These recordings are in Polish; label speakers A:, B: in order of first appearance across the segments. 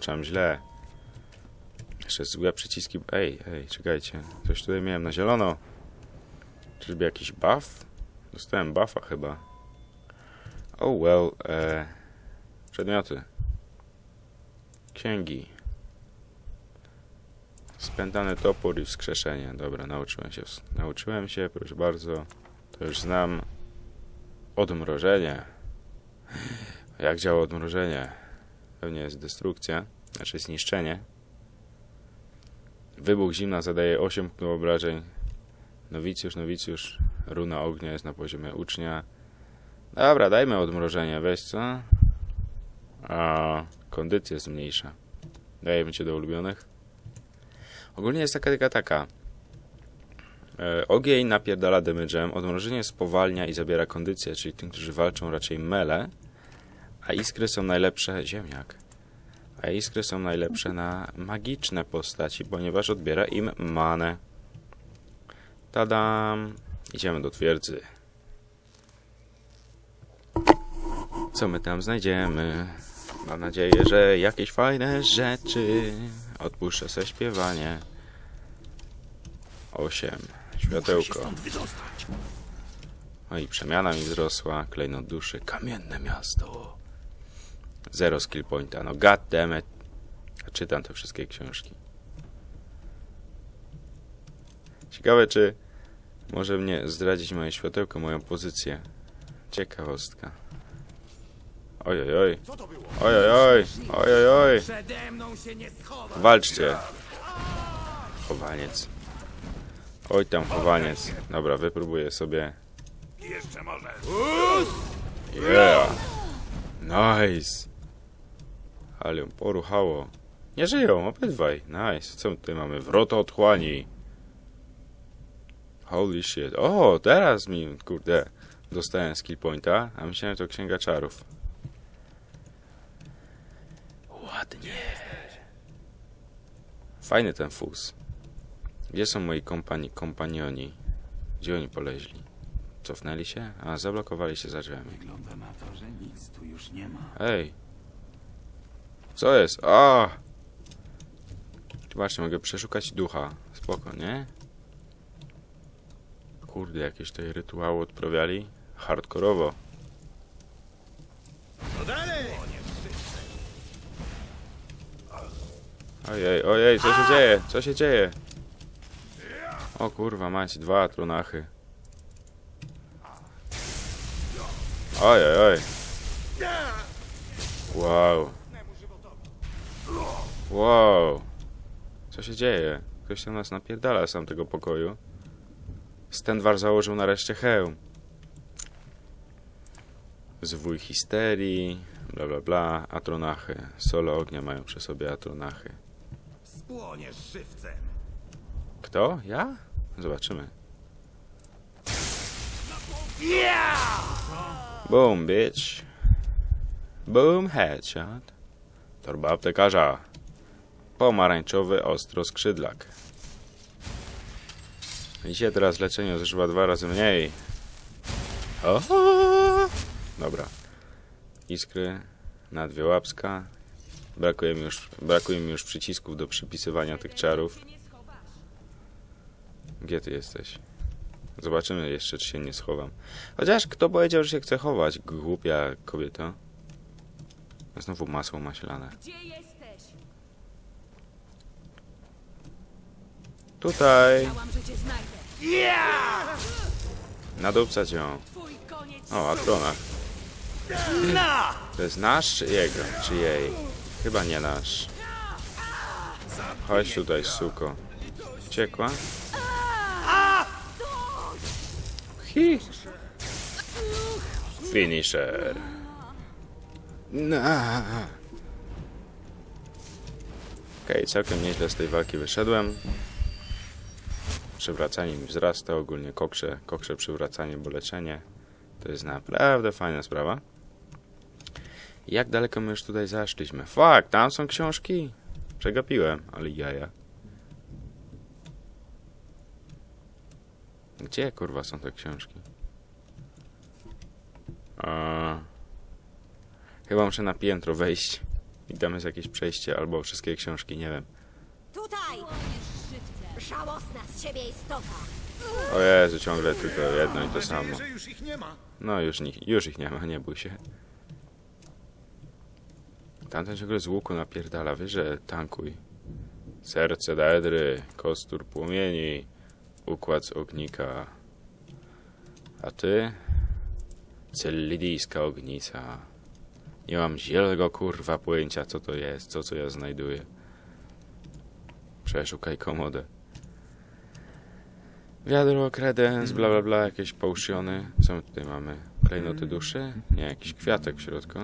A: włączam źle. Jeszcze złe przyciski. Ej, ej, czekajcie. Coś tutaj miałem na zielono. Czyżby jakiś buff? Dostałem buffa chyba. Oh well. E, przedmioty. Księgi. Spętany topór i wskrzeszenie. Dobra, nauczyłem się. Nauczyłem się, proszę bardzo. To już znam. Odmrożenie. Jak działa odmrożenie? Pewnie jest destrukcja, znaczy zniszczenie. Wybuch zimna zadaje 8 punktów obrażeń. Nowicjusz, nowicjusz. Runa ognia jest na poziomie ucznia. Dobra, dajmy odmrożenie, weź co? A, kondycja jest mniejsza. Dajemy cię do ulubionych. Ogólnie jest taka, taka, taka. E, ogień napierdala damage'em, odmrożenie spowalnia i zabiera kondycję, czyli tym, którzy walczą raczej mele, a iskry są najlepsze... Ziemniak. A iskry są najlepsze na magiczne postaci, ponieważ odbiera im manę. Tadam! Idziemy do twierdzy. Co my tam znajdziemy? Mam nadzieję, że jakieś fajne rzeczy. Odpuszczę sobie śpiewanie. 8. Światełko. No i przemiana mi wzrosła. Klejnot duszy. Kamienne miasto. Zero skill pointa. No goddammit. Czytam te wszystkie książki. Ciekawe, czy może mnie zdradzić moje światełko, moją pozycję. Ciekawostka. Oj, oj, oj. Oj, oj, oj. Walczcie. Chowaniec. Oj tam chowaniec. Dobra, wypróbuję sobie.
B: Jeszcze może!
A: Yeah. Nice. Ale ją poruchało. Nie żyją, obydwaj. Nice. Co tutaj mamy? Wrota otchłani. Holy shit. O, teraz mi, kurde, dostałem skill pointa, a myślałem, że to księga czarów. Ładnie. Fajny ten fus. Gdzie są moi kompani kompanioni? Gdzie oni poleźli? Cofnęli się? A, zablokowali się za drzwiami.
B: Wygląda na to, że nic tu już nie ma.
A: Ej. Co jest? A! Zobaczcie, mogę przeszukać ducha. Spoko, nie? Kurde, jakieś tutaj rytuały odprawiali. Hardkorowo.
B: No dalej!
A: Ojej, ojej, co się dzieje? Co się dzieje? O kurwa, mać, dwa tronachy. Ojej, oj. Wow. Wow. Co się dzieje? Ktoś tam nas napierdala z tamtego pokoju. Stendwar założył nareszcie hełm. Zwój histerii, bla bla bla, atronachy. Solo ognia mają przy sobie atronachy.
B: Spłoniesz żywcem!
A: Kto? Ja? Zobaczymy. Boom, bitch. Boom, headshot. Torba aptekarza. Pomarańczowy ostro skrzydlak. Widzicie, teraz leczenie zużywa dwa razy mniej. Oho! Dobra. Iskry na dwie łapska. Brakuje mi już, brakuje mi już przycisków do przypisywania tych czarów. Gdzie ty jesteś? Zobaczymy jeszcze, czy się nie schowam. Chociaż kto powiedział, że się chce chować? Głupia kobieto. Znowu masło maślane.
C: Gdzie jesteś?
A: Tutaj!
C: Chciałam, że cię znajdę. Twój koniec.
A: O, Atrona. To jest nasz czy jego? Czy jej? Chyba nie nasz. Chodź tutaj, suko. Ciekła? Hi. Finisher. Na. Okej, całkiem nieźle z tej walki wyszedłem. Przywracanie mi wzrasta, ogólnie kokrze, kokrze przywracanie, bo leczenie. To jest naprawdę fajna sprawa. Jak daleko my już tutaj zaszliśmy? Fuck, tam są książki? Przegapiłem, ale jaja. Gdzie kurwa są te książki? A... Chyba muszę na piętro wejść. I tam jest jakieś przejście albo wszystkie książki, nie wiem.
D: Tutaj! Żałosna z siebie istota!
A: O Jezu, ciągle tylko jedno i to samo.
B: już ich nie ma.
A: No już, już ich nie ma, nie bój się. Tamten ciągle z łuku napierdala, wiesz, że tankuj. Serce daedry, kostur płomieni, układ z ognika. A ty? Celidyjska ognica. Nie mam zielonego kurwa pojęcia, co to jest, co co ja znajduję. Przeszukaj komodę. Wiadro, kredens, bla bla bla, jakieś potiony. Co my tutaj mamy? Klejnoty duszy? Nie, jakiś kwiatek w środku.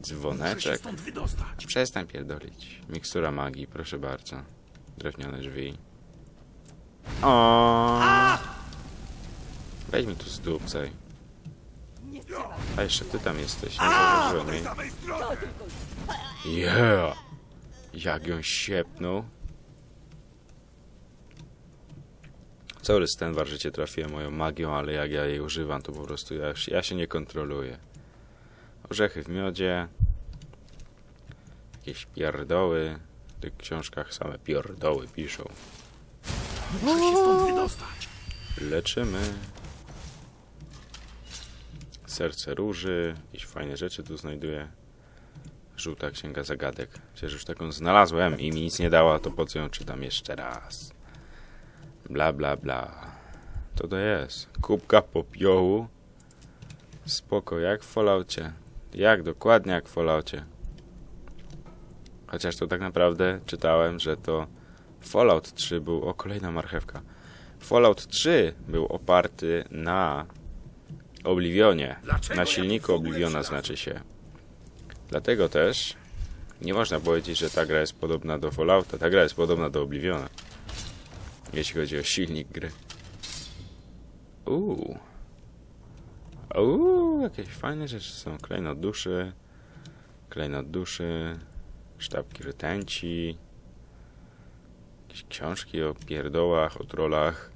A: Dzwoneczek. Przestań pierdolić. Mikstura magii, proszę bardzo. Drewniane drzwi. O! Weź mi tu z dupcej.
C: Nie trzeba.
A: A jeszcze ty tam jesteś, nie zauważyłem jej. Yeah! Jak ją siepnął. Cały Stenwar życie trafiłem moją magią, ale jak ja jej używam, to po prostu ja, ja się nie kontroluję. Orzechy w miodzie. Jakieś pierdoły. W tych książkach same pierdoły piszą.
B: Muszę się stąd wydostać.
A: Leczymy. Serce róży. Jakieś fajne rzeczy tu znajduję. Żółta księga zagadek. Przecież już taką znalazłem i mi nic nie dała, to po co ją czytam jeszcze raz? Bla bla bla. To to jest. Kubka popiołu. Spoko, jak w Falloutie. Jak dokładnie jak w Falloutie. Chociaż to tak naprawdę czytałem, że to Fallout 3 był... O, kolejna marchewka. Fallout 3 był oparty na Oblivionie.
B: Dlaczego
A: Na
B: ja
A: silniku
B: ogóle
A: Obliviona znaczy się. Dlatego też nie można powiedzieć, że ta gra jest podobna do Fallouta. Ta gra jest podobna do Obliviona. Jeśli chodzi o silnik gry. Uuu. Uuu, jakieś fajne rzeczy są. Klejnot duszy. Klejnot duszy. Sztabki rtęci. Jakieś książki o pierdołach, o trollach.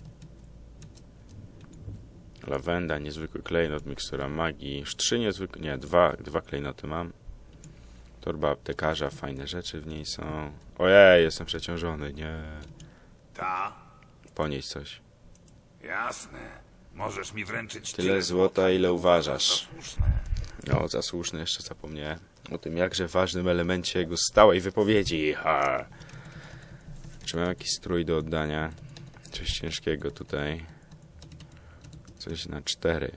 A: Lawenda, niezwykły klejnot, mikstura magii. Trzy niezwykłe, nie, dwa, dwa klejnoty mam. Torba aptekarza, fajne rzeczy w niej są. Ojej, jestem przeciążony, nie.
B: Ta,
A: Ponieść coś.
B: jasne. Możesz mi wręczyć
A: Tyle złota, ile uważasz.
B: za słuszne.
A: No, za słuszne, jeszcze zapomniałem o tym jakże ważnym elemencie jego stałej wypowiedzi. Ha. Czy mam jakiś strój do oddania? Coś ciężkiego tutaj. Coś na cztery.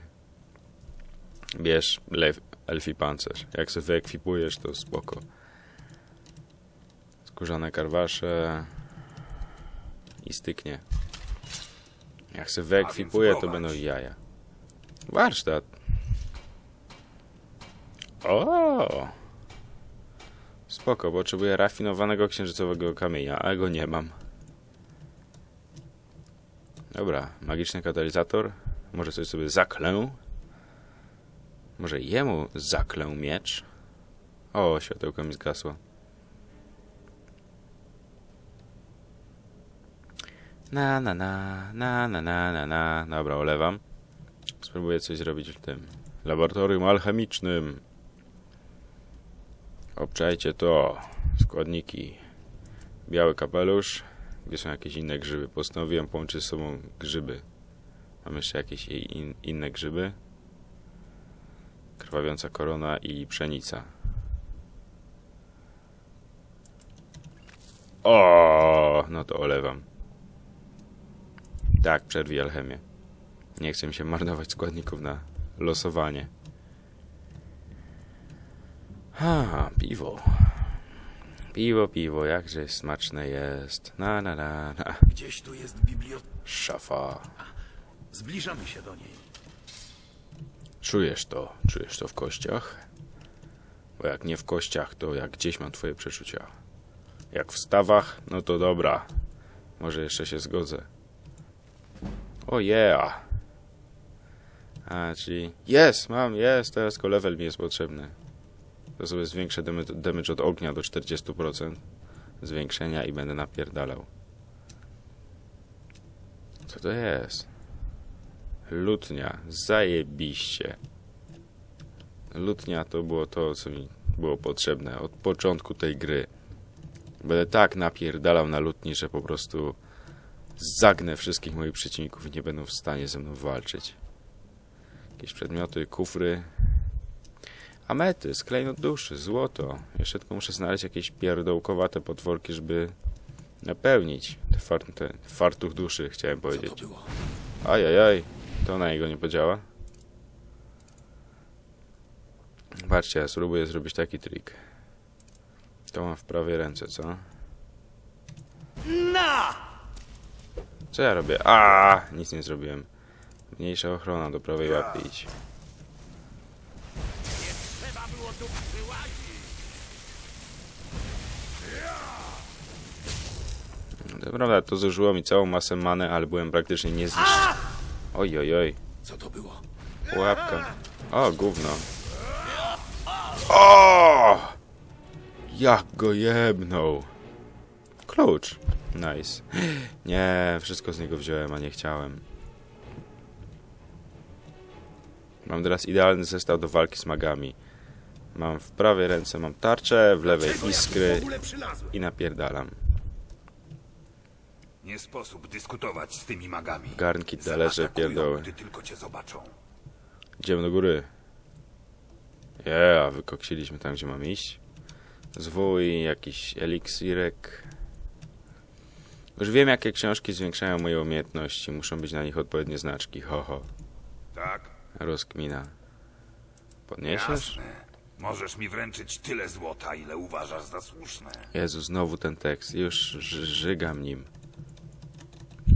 A: Bierz lew, elfi pancerz. Jak sobie wyekwipujesz, to spoko. Skórzane karwasze. I styknie. Jak sobie wyekwipuję, to będą jaja. Warsztat. O! Spoko, potrzebuję rafinowanego księżycowego kamienia, a go nie mam. Dobra, magiczny katalizator. Może coś sobie zaklę. Może jemu zaklę miecz. O, światełko mi zgasło. Na na na, na na na na na. Dobra, olewam. Spróbuję coś zrobić w tym laboratorium alchemicznym. Obczajcie to. Składniki. Biały kapelusz. Gdzie są jakieś inne grzyby? Postanowiłem połączyć z sobą grzyby. Mam jeszcze jakieś in, inne grzyby. Krwawiąca korona i pszenica. O, no to olewam. Tak, przerwij alchemię. Nie chcę mi się marnować składników na losowanie. Ha, piwo. Piwo, piwo, jakże smaczne jest. Na, na, na, na.
B: Gdzieś tu jest biblioteka.
A: Szafa.
B: Zbliżamy się do niej.
A: Czujesz to? Czujesz to w kościach? Bo jak nie w kościach, to jak gdzieś mam twoje przeczucia. Jak w stawach, no to dobra. Może jeszcze się zgodzę. O yeah! A, czyli... Jest, mam, jest, teraz tylko level mi jest potrzebny. To sobie zwiększę damage, od ognia do 40% zwiększenia i będę napierdalał. Co to jest? Lutnia, zajebiście. Lutnia to było to, co mi było potrzebne od początku tej gry. Będę tak napierdalał na lutni, że po prostu zagnę wszystkich moich przeciwników i nie będą w stanie ze mną walczyć. Jakieś przedmioty, kufry. Amety, sklejnot duszy, złoto. Jeszcze tylko muszę znaleźć jakieś pierdołkowate potworki, żeby napełnić te, far te fartuch duszy, chciałem
B: Co to
A: powiedzieć.
B: było?
A: Ajajaj, to na niego nie podziała. Patrzcie, ja spróbuję zrobić taki trik. To mam w prawej ręce, co?
B: Na!
A: Co ja robię? A, nic nie zrobiłem. Mniejsza ochrona do prawej łapy idź. To prawda, to zużyło mi całą masę many, ale byłem praktycznie niezniszczony. Oj, oj, oj.
B: Co to było?
A: Pułapka. O, gówno. O! Jak go jebnął. Klucz. Nice. Nie, wszystko z niego wziąłem, a nie chciałem. Mam teraz idealny zestaw do walki z magami. Mam w prawej ręce mam tarczę, w lewej iskry i napierdalam.
B: Nie sposób dyskutować z tymi magami.
A: Garnki, talerze,
B: Zaatakują,
A: pierdoły.
B: Gdy tylko cię zobaczą.
A: Idziemy do góry. Yeah, wykoksiliśmy tam, gdzie mamy iść. Zwój, jakiś eliksirek. Już wiem, jakie książki zwiększają moje umiejętności. Muszą być na nich odpowiednie znaczki. Ho, ho.
B: Tak?
A: Rozkmina. Podniesiesz?
B: Jasne. Możesz mi wręczyć tyle złota, ile uważasz za słuszne.
A: Jezu, znowu ten tekst. Już żygam nim.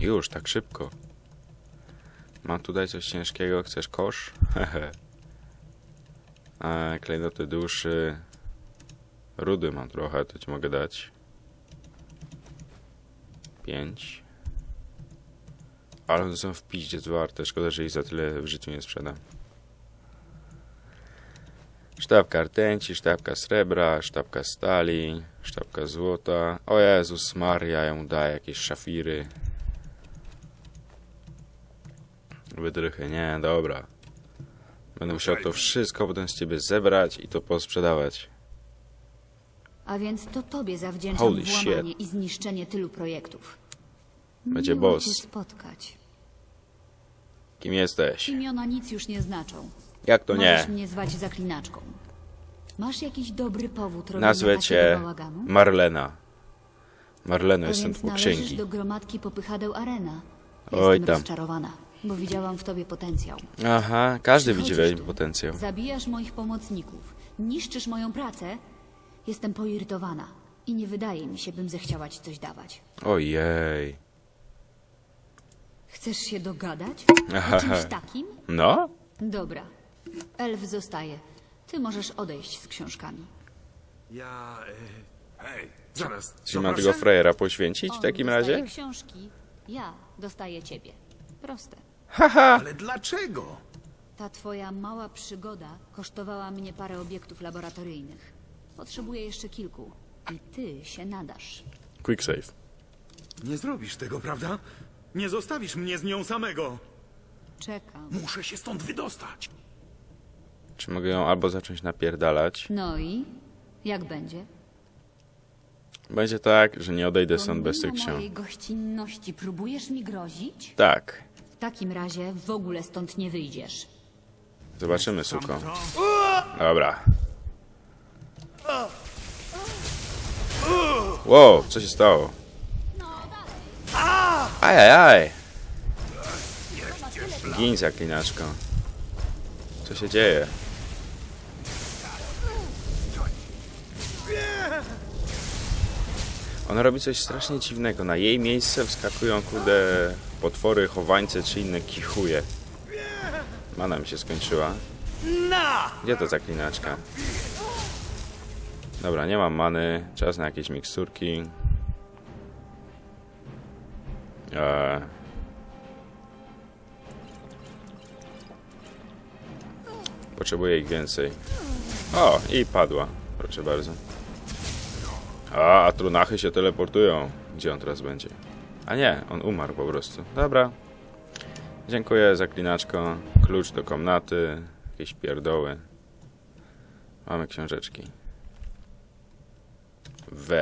A: Już, tak szybko. Mam tutaj coś ciężkiego. Chcesz kosz? Hehe. Klejnoty duszy. Rudy mam trochę, to ci mogę dać. Pięć. Ale one są w piździec warte. Szkoda, że ich za tyle w życiu nie sprzedam. Sztabka rtęci, sztabka srebra, sztabka stali, sztabka złota. O Jezus Maria, ja mu daję jakieś szafiry. Wydrychy, nie, dobra. Będę musiał to wszystko potem z ciebie zebrać i to posprzedawać.
C: A więc to tobie zawdzięczam
A: Holy
C: włamanie i zniszczenie tylu projektów.
A: Będzie
C: Miło
A: boss.
C: cię spotkać.
A: Kim jesteś?
C: Imiona nic już nie znaczą.
A: Jak to
C: Możesz
A: nie?
C: mnie zwać zaklinaczką. Masz jakiś dobry powód robienia
A: Nazwę
C: takiego
A: cię
C: bałaganu?
A: Marlena. Marleno,
C: A
A: jestem
C: więc
A: twój
C: należysz
A: księgi.
C: do gromadki popychadeł Arena.
A: Oj
C: Jestem
A: tam.
C: rozczarowana, bo widziałam w tobie potencjał.
A: Aha, każdy widzi we
C: tu,
A: potencjał.
C: Zabijasz moich pomocników, niszczysz moją pracę. Jestem poirytowana i nie wydaje mi się, bym zechciała ci coś dawać.
A: Ojej.
C: Chcesz się dogadać?
A: Aha.
C: O czymś takim?
A: No?
C: Dobra. Elf zostaje. Ty możesz odejść z książkami.
E: Ja... E,
B: Hej,
E: zaraz.
A: Czy mam tego frajera poświęcić w
C: On
A: takim
C: dostaje
A: razie?
C: książki, ja dostaję ciebie. Proste.
E: Ale dlaczego?
C: Ta twoja mała przygoda kosztowała mnie parę obiektów laboratoryjnych. Potrzebuję jeszcze kilku. I ty się nadasz.
A: Quick save.
E: Nie zrobisz tego, prawda? Nie zostawisz mnie z nią samego.
C: Czekam.
E: Muszę się stąd wydostać.
A: Czy mogę ją albo zacząć napierdalać?
C: No i? Jak będzie?
A: Będzie tak, że nie odejdę stąd bez tych
C: Pomimo
A: ksiąg.
C: mojej gościnności próbujesz mi grozić?
A: Tak.
C: W takim razie w ogóle stąd nie wyjdziesz.
A: Zobaczymy, suko. Dobra. Wow, co się stało? Ajajaj. Gin zaklinaczko. Co się dzieje? Ona robi coś strasznie dziwnego. Na jej miejsce wskakują kude potwory, chowańce czy inne kichuje. Mana mi się skończyła. Gdzie to zaklinaczka? Dobra, nie mam many. Czas na jakieś miksturki. Eee. Potrzebuję ich więcej. O, i padła. Proszę bardzo. A, a trunachy się teleportują. Gdzie on teraz będzie? A nie, on umarł po prostu. Dobra. Dziękuję, zaklinaczko. Klucz do komnaty. Jakieś pierdoły. Mamy książeczki.